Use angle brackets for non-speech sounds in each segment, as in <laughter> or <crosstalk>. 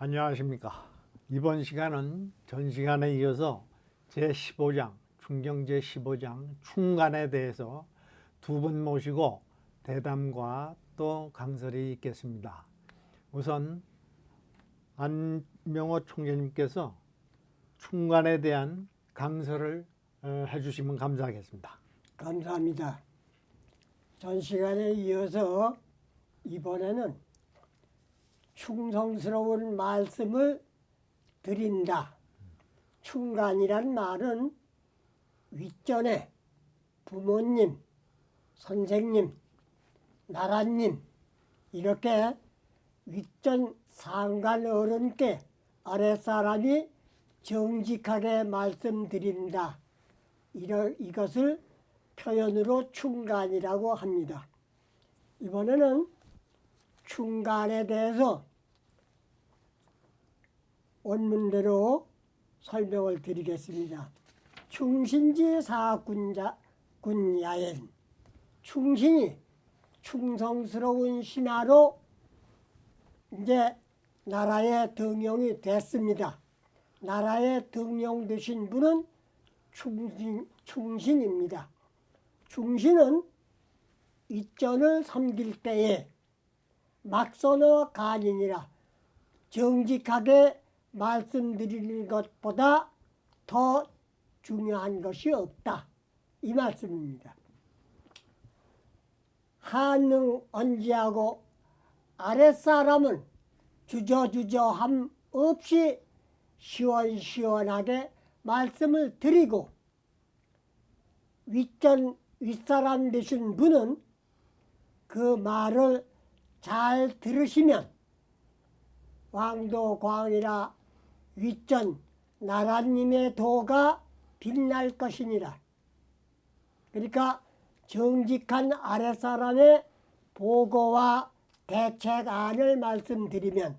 안녕하십니까. 이번 시간은 전 시간에 이어서 제15장, 충경 제15장 충간에 대해서 두 분 모시고 대담과 또 강설이 있겠습니다. 우선 안명호 총재님께서 충간에 대한 강설을 어, 해주시면 감사하겠습니다. 감사합니다. 전 시간에 이어서 이번에는 충성스러운 말씀을 드린다. 충간이란 말은 윗전에 부모님, 선생님, 나라님 이렇게 윗전 상간 어른께 아랫사람이 정직하게 말씀드린다. 이러, 이것을 표현으로 충간이라고 합니다. 이번에는 충간에 대해서 원문대로 설명을 드리겠습니다. 충신지 사군자 군야엔 충신이 충성스러운 신하로 이제 나라의 등용이 됐습니다. 나라의 등용되신 분은 충신, 충신입니다. 충신은 윗전을 섬길 때에 막선어 간이니라 정직하게 말씀드리는 것보다 더 중요한 것이 없다. 이 말씀입니다. 한능 언지하고 아랫사람은 주저주저함 없이 시원시원하게 말씀을 드리고 윗전 윗사람 되신 분은 그 말을 잘 들으시면 왕도 광이라 윗전 나라님의 도가 빛날 것이니라. 그러니까 정직한 아랫사람의 보고와 대책안을 말씀드리면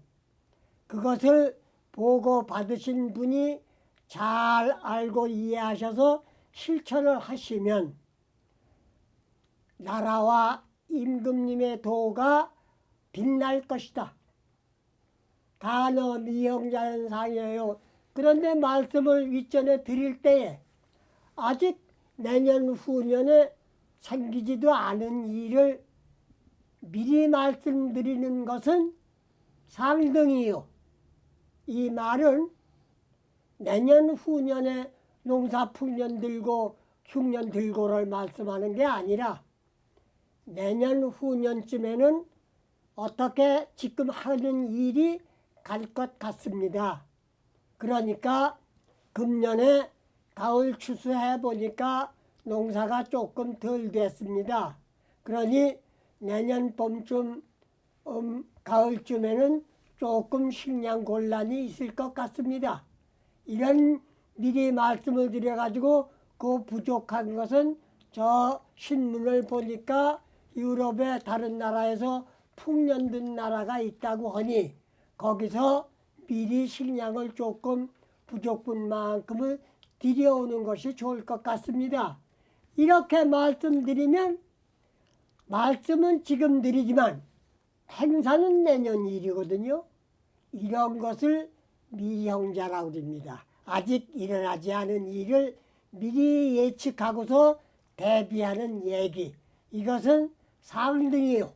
그것을 보고 받으신 분이 잘 알고 이해하셔서 실천을 하시면 나라와 임금님의 도가 빛날 것이다. 단어 미형자연 상이에요. 그런데 말씀을 윗전에 드릴 때에 아직 내년 후년에 생기지도 않은 일을 미리 말씀드리는 것은 상등이요. 이 말은 내년 후년에 농사 풍년 들고 흉년 들고를 말씀하는 게 아니라 내년 후년쯤에는 어떻게 지금 하는 일이 갈 것 같습니다. 그러니까 금년에 가을 추수해 보니까 농사가 조금 덜 됐습니다. 그러니 내년 봄쯤 음, 가을쯤에는 조금 식량 곤란이 있을 것 같습니다. 이런 미리 말씀을 드려가지고 그 부족한 것은 저 신문을 보니까 유럽의 다른 나라에서 풍년든 나라가 있다고 하니 거기서 미리 식량을 조금 부족분 만큼을 들여오는 것이 좋을 것 같습니다. 이렇게 말씀드리면 말씀은 지금 드리지만 행사는 내년 일이거든요. 이런 것을 미형자라고 합니다. 아직 일어나지 않은 일을 미리 예측하고서 대비하는 얘기. 이것은 상등이요.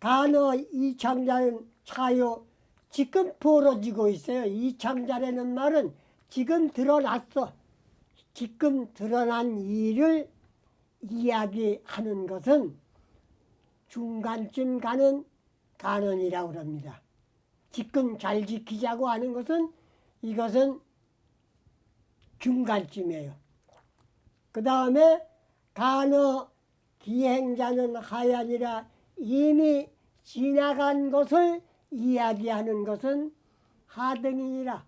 간어 이창자는 차요. 지금 벌어지고 있어요. 이창자라는 말은 지금 드러났어. 지금 드러난 일을 이야기하는 것은 중간쯤 가는 간언이라고 합니다. 지금 잘 지키자고 하는 것은 이것은 중간쯤이에요. 그 다음에 간어 기행자는 하얀이라 이미 지나간 것을 이야기하는 것은 하등이니라.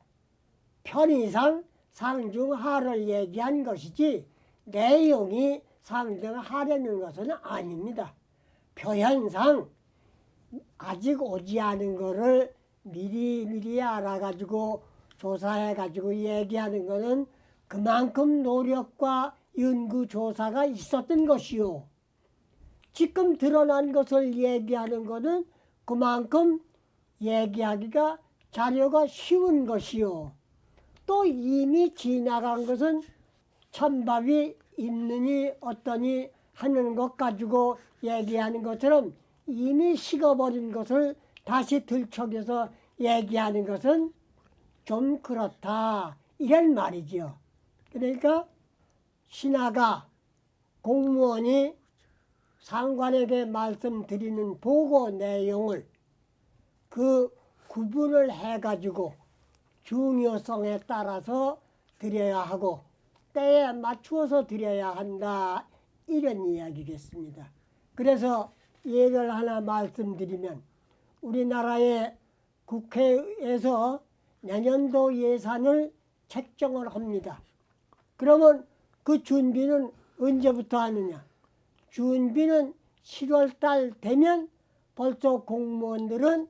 편의상 상중하를 얘기한 것이지 내용이 상등하려는 것은 아닙니다. 표현상 아직 오지 않은 거를 미리 미리 알아가지고 조사해가지고 얘기하는 것은 그만큼 노력과 연구 조사가 있었던 것이요. 지금 드러난 것을 얘기하는 것은 그만큼 얘기하기가 자료가 쉬운 것이요. 또 이미 지나간 것은 천밥이 있느니 어떠니 하는 것 가지고 얘기하는 것처럼 이미 식어버린 것을 다시 들춰겨서 얘기하는 것은 좀 그렇다. 이런 말이죠. 그러니까 신하가 공무원이 상관에게 말씀드리는 보고 내용을 그 구분을 해가지고 중요성에 따라서 드려야 하고 때에 맞추어서 드려야 한다 이런 이야기겠습니다. 그래서 예를 하나 말씀드리면 우리나라의 국회에서 내년도 예산을 책정을 합니다. 그러면 그 준비는 언제부터 하느냐? 준비는 7월 달 되면 벌써 공무원들은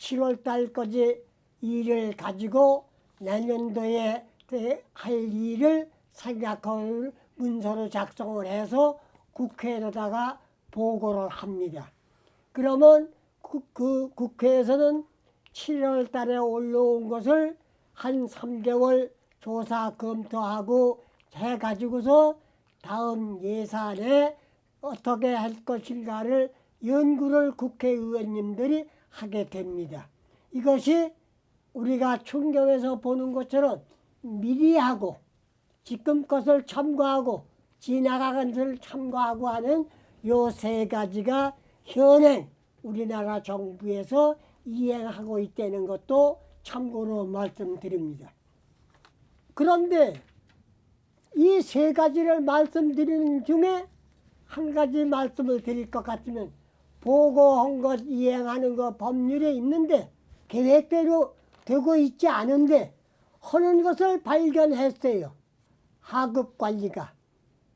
7월 달까지 일을 가지고 내년도에 대- 할 일을 생각할 문서로 작성을 해서 국회에다가 보고를 합니다. 그러면 그, 그 국회에서는 7월 달에 올라온 것을 한 3개월 조사 검토하고 해가지고서 다음 예산에 어떻게 할 것인가를 연구를 국회의원님들이 하게 됩니다. 이것이 우리가 충경에서 보는 것처럼 미리 하고 지금 것을 참고하고 지나간 것을 참고하고 하는 요 세 가지가 현행 우리나라 정부에서 이행하고 있다는 것도 참고로 말씀드립니다. 그런데 이 세 가지를 말씀드리는 중에 한 가지 말씀을 드릴 것 같으면 보고한 것 이행하는 거 법률에 있는데 계획대로 되고 있지 않은데 하는 것을 발견했어요. 하급 관리가.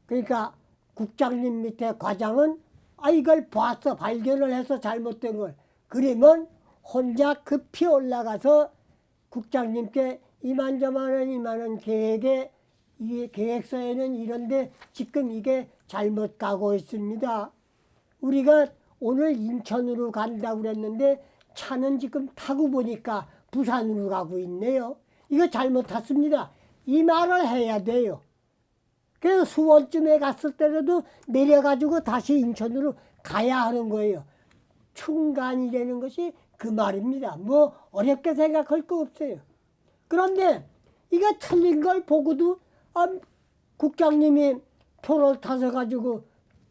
그러니까 국장님 밑에 과장은 아 이걸 봤어 발견을 해서 잘못된 걸 그러면 혼자 급히 올라가서 국장님께 이만저만원 이만원 계획에 이 계획서에는 이런데 지금 이게 잘못 가고 있습니다. 우리가 오늘 인천으로 간다고 그랬는데 차는 지금 타고 보니까 부산으로 가고 있네요. 이거 잘못 탔습니다. 이 말을 해야 돼요. 그래서 수원쯤에 갔을 때라도 내려가지고 다시 인천으로 가야 하는 거예요. 충간이라는 것이 그 말입니다. 뭐 어렵게 생각할 거 없어요. 그런데 이거 틀린 걸 보고도 아, 국장님이 표를 타서 가지고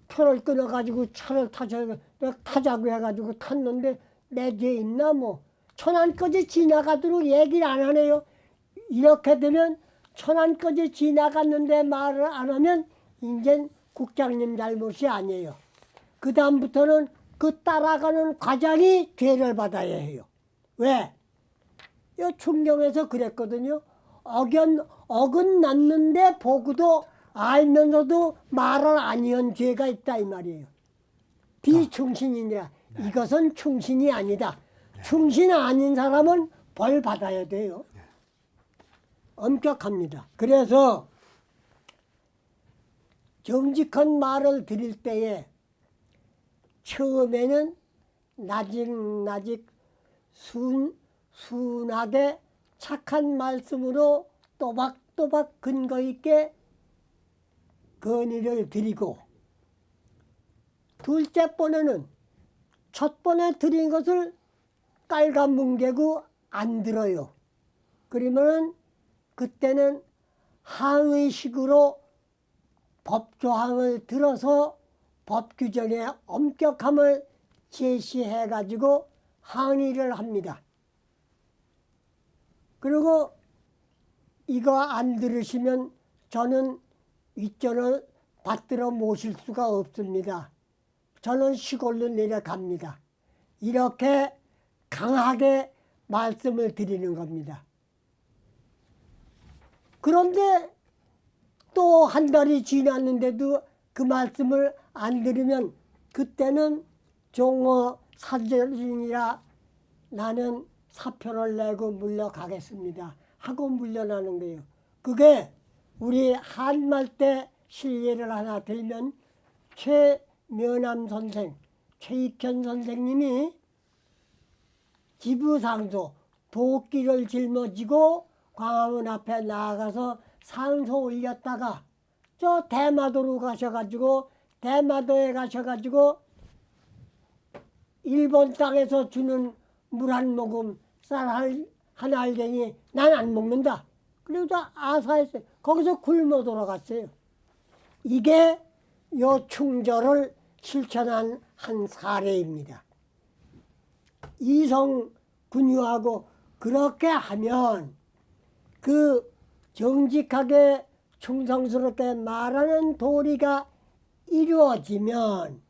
표를 끊어 가지고 차를 내가 타자고 해가지고 탔는데 내 죄 있나 뭐 천안까지 지나가도록 얘기를 안 하네요. 이렇게 되면 천안까지 지나갔는데 말을 안 하면 이젠 국장님 잘못이 아니에요. 그 다음부터는 그 따라가는 과장이 죄를 받아야 해요. 왜? 이 충경에서 그랬거든요. 어견 어긋났는데 보고도 알면서도 말을 아니한 죄가 있다 이 말이에요. 비충신이니라. 이것은 충신이 아니다. 충신 아닌 사람은 벌 받아야 돼요. 엄격합니다. 그래서 정직한 말을 드릴 때에 처음에는 나직나직 순, 순하게 착한 말씀으로 또박또박 근거 있게 건의를 드리고 둘째 번에는 첫 번에 드린 것을 깔감뭉개고 안 들어요. 그러면은 그때는 항의식으로 법조항을 들어서 법 규정의 엄격함을 제시해 가지고 항의를 합니다. 그리고 이거 안 들으시면 저는 윗전을 받들어 모실 수가 없습니다. 저는 시골로 내려갑니다. 이렇게 강하게 말씀을 드리는 겁니다. 그런데 또 한 달이 지났는데도 그 말씀을 안 들으면 그때는 종어 사절이라 나는 사표를 내고 물러가겠습니다. 하고 물러나는 거예요. 그게 우리 한말 때 실례를 하나 들면 최면함 선생, 최익현 선생님이 지부상소 도끼를 짊어지고 광화문 앞에 나아가서 상소 올렸다가 저 대마도로 가셔가지고 대마도에 가셔가지고 일본 땅에서 주는 물 한 모금 쌀 한- 한 알갱이 난 안 먹는다. 그래도 아사했어요. 거기서 굶어 돌아갔어요. 이게 요 충절을 실천한 한 사례입니다. 이성 군유하고 그렇게 하면 그 정직하게 충성스럽게 말하는 도리가 이루어지면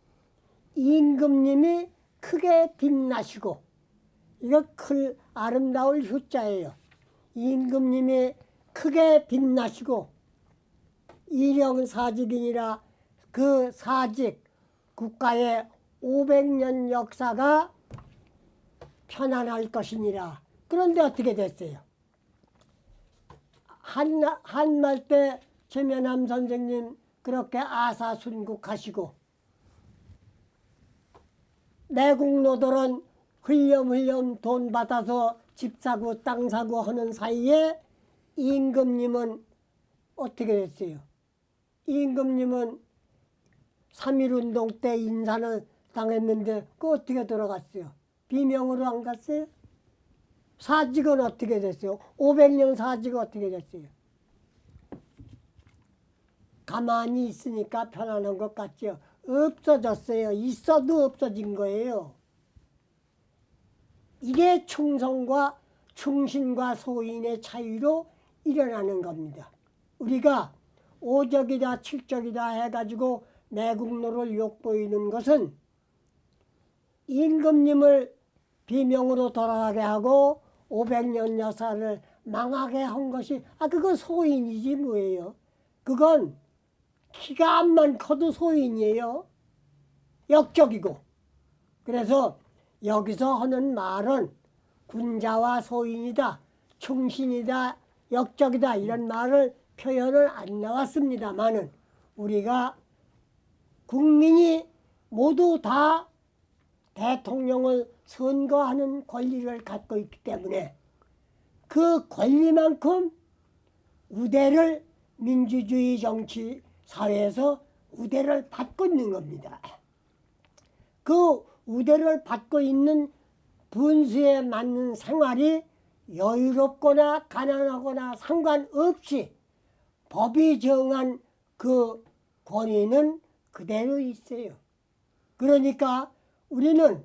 임금님이 크게 빛나시고 이거 클 아름다울 효자예요. 임금님이 크게 빛나시고 일영사직이니라 그 사직 국가의 500년 역사가 편안할 것이니라. 그런데 어떻게 됐어요? 한, 한말 때 최면함 선생님 그렇게 아사순국하시고 내국노들은 흘렴흘렴 돈 받아서 집 사고 땅 사고 하는 사이에 임금님은 어떻게 됐어요? 임금님은 3.1운동 때 인사를 당했는데 그 어떻게 돌아갔어요? 비명으로 안 갔어요? 사직은 어떻게 됐어요? 500년 사직은 어떻게 됐어요? 가만히 있으니까 편안한 것 같죠? 없어졌어요. 있어도 없어진 거예요. 이게 충성과 충신과 소인의 차이로 일어나는 겁니다. 우리가 오적이다 칠적이다 해가지고 내국노를 욕보이는 것은 임금님을 비명으로 돌아가게 하고 500년 여사를 망하게 한 것이 아 그건 소인이지 뭐예요. 그건 키가 안만 커도 소인이에요. 역적이고. 그래서 여기서 하는 말은 군자와 소인이다, 충신이다, 역적이다 이런 말을 표현을 안 나왔습니다만은 우리가 국민이 모두 다 대통령을 선거하는 권리를 갖고 있기 때문에 그 권리만큼 우대를 민주주의 정치 사회에서 우대를 받고 있는 겁니다. 그 우대를 받고 있는 분수에 맞는 생활이 여유롭거나 가난하거나 상관없이 법이 정한 그 권위는 그대로 있어요. 그러니까 우리는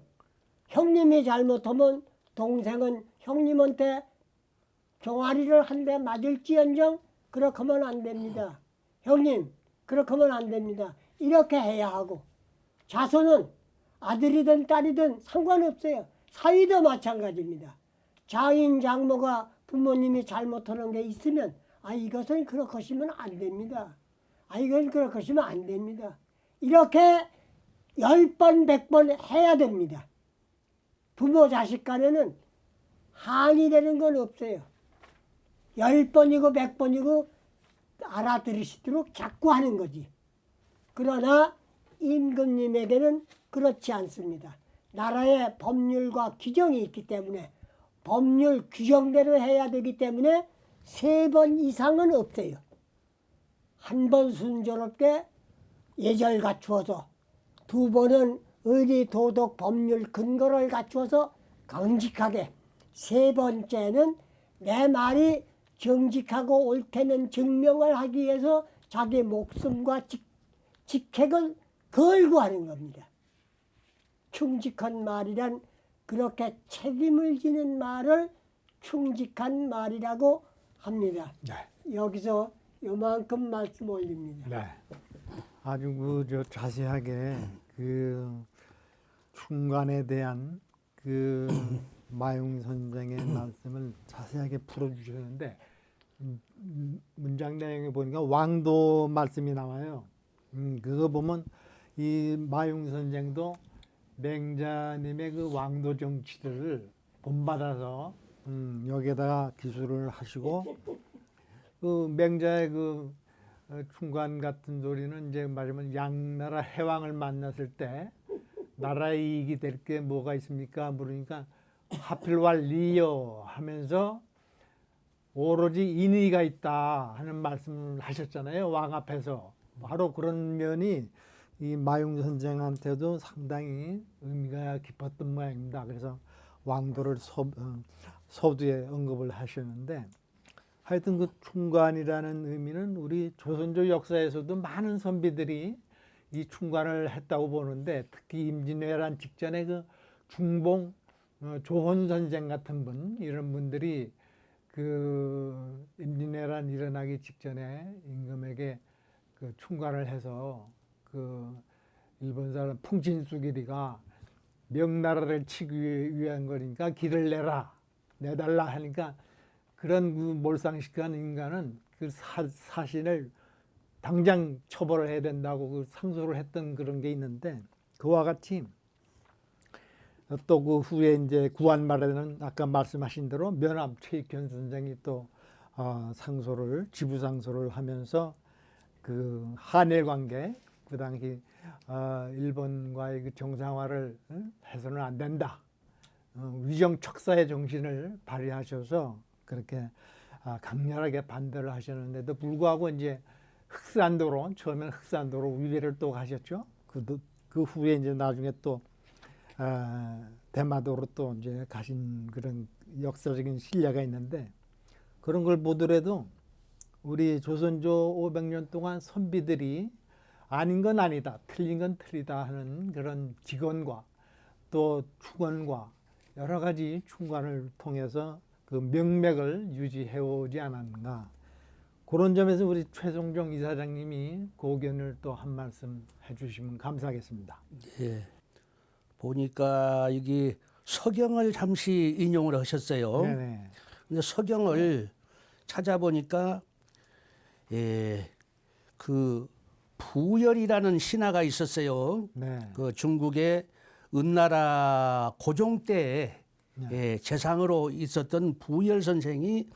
형님이 잘못하면 동생은 형님한테 종아리를 한 대 맞을지언정 그렇게 하면 안 됩니다. 형님 그렇게 하면 안 됩니다. 이렇게 해야 하고 자손은 아들이든 딸이든 상관없어요. 사위도 마찬가지입니다. 장인 장모가 부모님이 잘못하는 게 있으면 아 이것은 그렇게 하시면 안 됩니다. 아 이건 그렇게 하시면 안 됩니다. 이렇게 열 번, 백 번 해야 됩니다. 부모 자식 간에는 한이 되는 건 없어요. 열 번이고 백 번이고 알아들으시도록 자꾸 하는 거지. 그러나 임금님에게는 그렇지 않습니다. 나라의 법률과 규정이 있기 때문에 법률 규정대로 해야 되기 때문에 세 번 이상은 없어요. 한 번 순조롭게 예절 갖추어서 두 번은 의리 도덕 법률 근거를 갖추어서 강직하게 세 번째는 내 말이 정직하고 옳다는 증명을 하기 위해서 자기 목숨과 직, 직책을 걸고 하는 겁니다. 충직한 말이란 그렇게 책임을 지는 말을 충직한 말이라고 합니다. 네. 여기서 요만큼 말씀 올립니다. 네. 아주 그저 자세하게 그 충관에 대한 그 <coughs> 마용 선생의 말씀을 자세하게 풀어주셨는데 음, 음, 문장 내용에 보니까 왕도 말씀이 나와요. 음, 그거 보면 이 마용 선생도 맹자님의 그 왕도 정치들을 본받아서 음, 여기에다가 기술을 하시고 그 맹자의 그 어, 충관 같은 소리는 이제 말하면 양나라 해왕을 만났을 때 나라의 이익이 될 게 뭐가 있습니까? 물으니까 하필왈 리여 하면서 오로지 인의가 있다 하는 말씀을 하셨잖아요 왕 앞에서 바로 그런 면이 이 마용 선생한테도 상당히 의미가 깊었던 모양입니다. 그래서 왕도를 서, 어, 서두에 언급을 하셨는데 하여튼 그 충관이라는 의미는 우리 조선조 역사에서도 많은 선비들이 이 충관을 했다고 보는데 특히 임진왜란 직전에 그 중봉 어, 조헌 선생 같은 분 이런 분들이 그 임진왜란 일어나기 직전에 임금에게 그 충관을 해서 그 일본 사람 풍진수길이가 명나라를 치기 위한 거니까 길을 내라 내달라 하니까 그런 그 몰상식한 인간은 그 사, 사신을 당장 처벌을 해야 된다고 그 상소를 했던 그런 게 있는데 그와 같이 또 그 후에 이제 구한 말에는 아까 말씀하신 대로 면함 최익현 선생이 또 어, 상소를 지부 상소를 하면서 그 한일 관계 그 당시 어, 일본과의 그 정상화를 어, 해서는 안 된다. 어, 위정 척사의 정신을 발휘하셔서 그렇게 아, 강렬하게 반대를 하셨는데도 불구하고 이제 흑산도로 처음에는 흑산도로 위배를 또 가셨죠. 그, 그 후에 이제 나중에 또 아, 대마도로 또 이제 가신 그런 역사적인 신뢰가 있는데 그런 걸 보더라도 우리 조선조 500년 동안 선비들이 아닌 건 아니다, 틀린 건 틀리다 하는 그런 직언과 또 충언과 여러 가지 충관을 통해서 그 명맥을 유지해 오지 않았는가. 그런 점에서 우리 최종정 이사장님이 고견을 또 한 말씀 해주시면 감사하겠습니다. 예. 보니까 여기 서경을 잠시 인용을 하셨어요. 네네. 근데 서경을 찾아보니까 예, 그 부열이라는 신화가 있었어요. 네. 그 중국의 은나라 고종 때에 네. 예, 재상으로 있었던 부열 선생이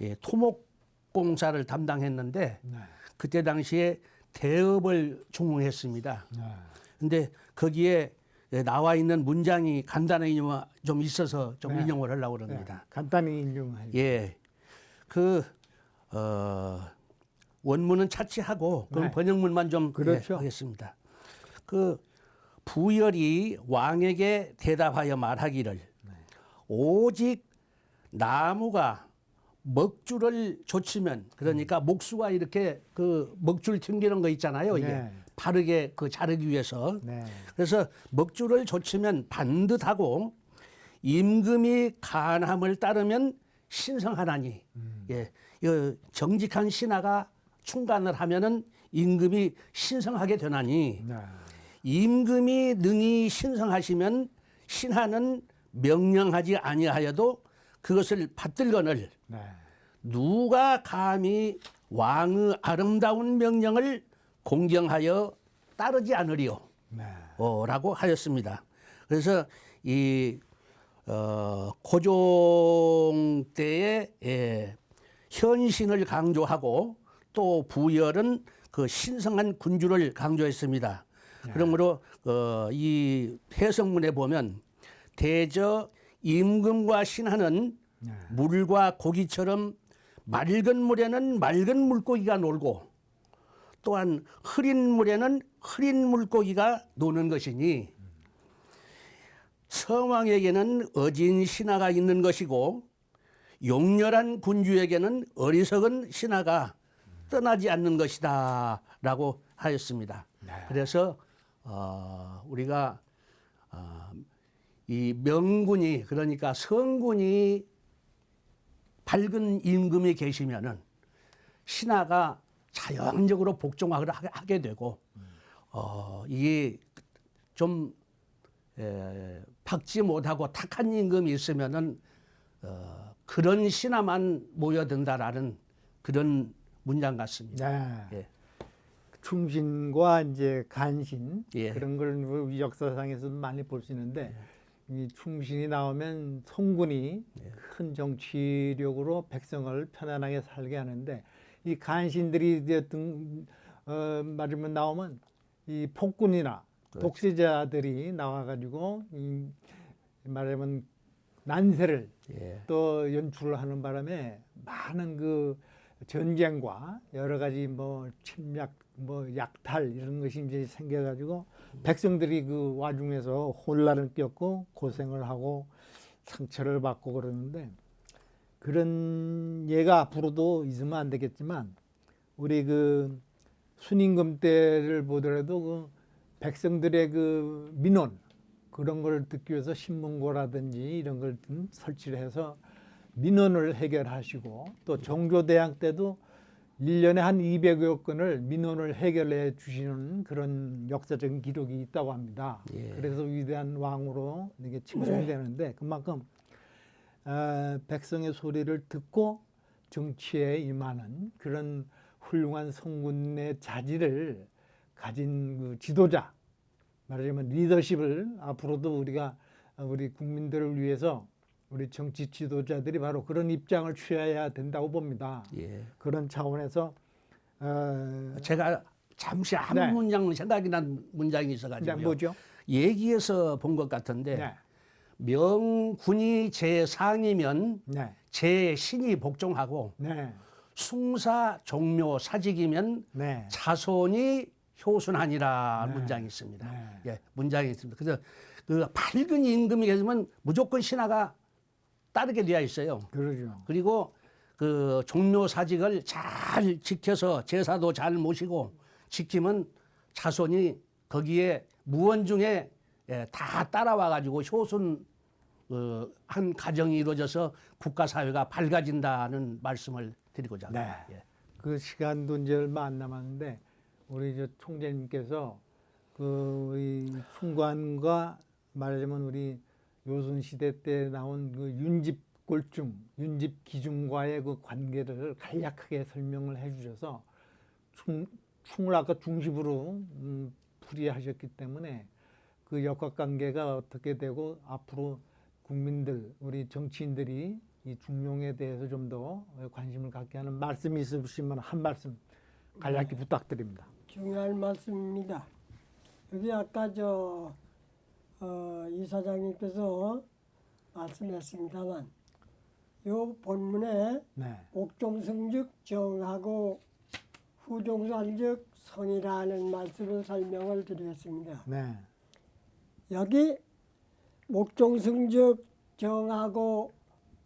예, 토목공사를 담당했는데 네. 그때 당시에 대업을 중흥했습니다. 네. 근데 거기에 예, 나와 있는 문장이 간단히 좀- 좀 있어서 좀 네. 인용을 하려고 네. 그럽니다. 간단히 인용해. 예. 그, 어, 원문은 차치하고 그럼 네. 번역문만 좀 그렇죠. 예, 하겠습니다. 그 부열이 왕에게 대답하여 말하기를 네. 오직 나무가 먹줄을 좇으면 그러니까 목수가 이렇게 그 먹줄 튕기는 거 있잖아요. 이게 네. 바르게 그 자르기 위해서 네. 그래서 먹줄을 좇으면 반듯하고 임금이 간함을 따르면 신성하나니 예, 이 정직한 신하가 충간을 하면은 임금이 신성하게 되나니 네. 임금이 능히 신성하시면 신하는 명령하지 아니하여도 그것을 받들거늘 네. 누가 감히 왕의 아름다운 명령을 공경하여 따르지 않으리요. 네. 어, 라고 하였습니다. 그래서 이 어, 고종 때의 예, 현신을 강조하고 또 부열은 그 신성한 군주를 강조했습니다. 그러므로 어, 이 해석문에 보면 대저 임금과 신하는 네. 물과 고기처럼 맑은 물에는 맑은 물고기가 놀고 또한 흐린 물에는 흐린 물고기가 노는 것이니 성왕에게는 어진 신하가 있는 것이고 용렬한 군주에게는 어리석은 신하가 떠나지 않는 것이다 라고 하였습니다. 그래서 어, 우리가 어, 이 명군이 그러니까 성군이 밝은 임금이 계시면은 신하가 자연적으로 복종하게 하게 되고 어, 이게 좀 에, 박지 못하고 탁한 임금이 있으면은 어, 그런 신하만 모여든다라는 그런 문장 같습니다. 네. 예. 충신과 이제 간신 예. 그런 걸 우리 역사상에서도 많이 볼 수 있는데 이 충신이 나오면 송군이 예. 큰 정치력으로 백성을 편안하게 살게 하는데 이 간신들이 등 어, 말하면 나오면 이 폭군이나 그렇죠. 독재자들이 나와가지고 이 말하면 난세를 예. 또 연출을 하는 바람에 많은 그 전쟁과 여러 가지 뭐 침략, 뭐 약탈 이런 것이 이제 생겨가지고 백성들이 그 와중에서 혼란을 겪고 고생을 하고 상처를 받고 그러는데 그런 예가 앞으로도 있으면 안 되겠지만 우리 그 순임금 때를 보더라도 그 백성들의 그 민원 그런 걸 듣기 위해서 신문고라든지 이런 걸좀 설치를 해서 민원을 해결하시고 또 종교대학 때도 일년에 한 200여 건을 민원을 해결해 주시는 그런 역사적인 기록이 있다고 합니다. 예. 그래서 위대한 왕으로 이게 칭송이 되는데 그만큼 어, 백성의 소리를 듣고 정치에 임하는 그런 훌륭한 성군의 자질을 가진 그 지도자 말하자면 리더십을 앞으로도 우리가 어, 우리 국민들을 위해서 우리 정치 지도자들이 바로 그런 입장을 취해야 된다고 봅니다. 예. 그런 차원에서 어, 제가 잠시 한 네. 문장 생각이 난 문장이 네, 있어가지고요. 뭐죠? 얘기에서 본 것 같은데 네, 명군이 제 상이면 네, 제 신이 복종하고 네, 숭사 종묘 사직이면 네, 자손이 효순하니라 네. 문장이 있습니다. 네. 예, 문장이 있습니다. 그래서 그 밝은 임금이 계시면 무조건 신하가 따르게 되어 있어요. 그러죠. 그리고 그 종묘 사직을 잘 지켜서 제사도 잘 모시고 지키면 자손이 거기에 무원 중에 예, 다 따라와 가지고 효순 어, 한 가정이 이루어져서 국가 사회가 밝아진다는 말씀을 드리고자 네. 합니다. 예. 그 시간도 이제 얼마 안 남았는데 우리 저 총재님께서 그 우리 충관과 말하자면 우리 요순 시대 때 나온 그 윤집 골중, 윤집 기중과의 그 관계를 간략하게 설명을 해주셔서 충, 충을 아까 중심으로 음, 풀이하셨기 때문에 그 역학관계가 어떻게 되고 앞으로 국민들, 우리 정치인들이 이 중용에 대해서 좀 더 관심을 갖게 하는 말씀이 있으시면 한 말씀 간략히 부탁드립니다. 중요한 말씀입니다. 여기 아까 저 어, 이사장님께서 말씀했습니다만 요 본문에 네, 옥종승즉 정하고 후종산즉 성이라는 말씀을 설명을 드리겠습니다. 네, 여기 목종승즉 정하고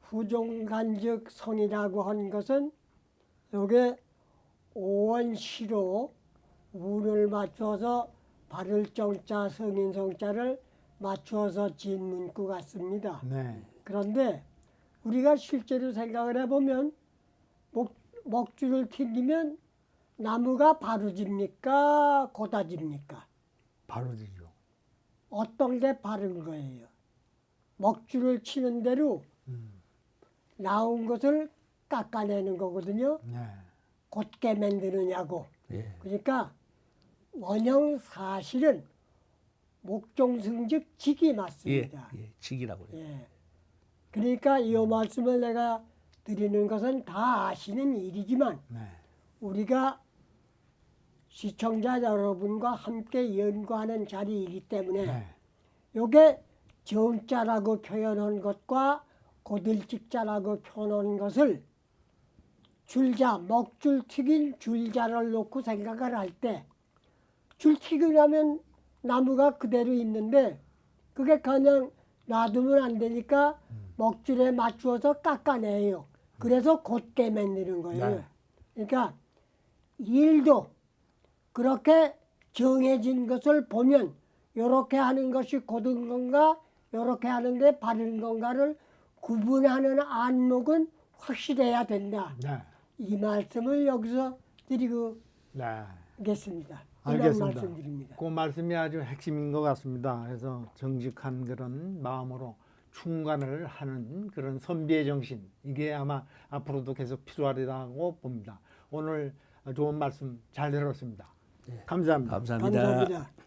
후종간즉 성이라고 한 것은 요게 오원시로 운을 맞춰서 발을 정자 성인 성자를 맞추어서 지은 문구 같습니다. 네, 그런데 우리가 실제로 생각을 해보면 목, 먹줄을 튕기면 나무가 바로 집니까 고다 집니까? 바로 되죠. 어떤 게 바른 거예요? 먹줄을 치는 대로 음, 나온 것을 깎아내는 거거든요. 네, 곧게 만드느냐고. 예. 그러니까 원형 사실은 목종승즉 직이 예, 맞습니다. 예, 직이라고 그래요. 예. 그러니까 이 말씀을 내가 드리는 것은 다 아시는 일이지만 네, 우리가 시청자 여러분과 함께 연구하는 자리이기 때문에 네, 요게 정자라고 표현한 것과 고들직자라고 표현한 것을 줄자, 먹줄 튀긴 줄자를 놓고 생각을 할 때 줄 튀기려면 나무가 그대로 있는데 그게 그냥 놔두면 안 되니까 먹줄에 맞추어서 깎아내요. 그래서 곧게 만드는 거예요. 네. 그러니까 일도 그렇게 정해진 것을 보면 이렇게 하는 것이 고든 건가 이렇게 하는 게 바른 건가를 구분하는 안목은 확실해야 된다. 네, 이 말씀을 여기서 드리고 네. 겠습니다. 알겠습니다. 말씀드립니다. 그 말씀이 아주 핵심인 것 같습니다. 그래서 정직한 그런 마음으로 충관을 하는 그런 선비의 정신 이게 아마 앞으로도 계속 필요하리라고 봅니다. 오늘 좋은 말씀 잘 들었습니다. 감사합니다. 감사합니다. 감사합니다.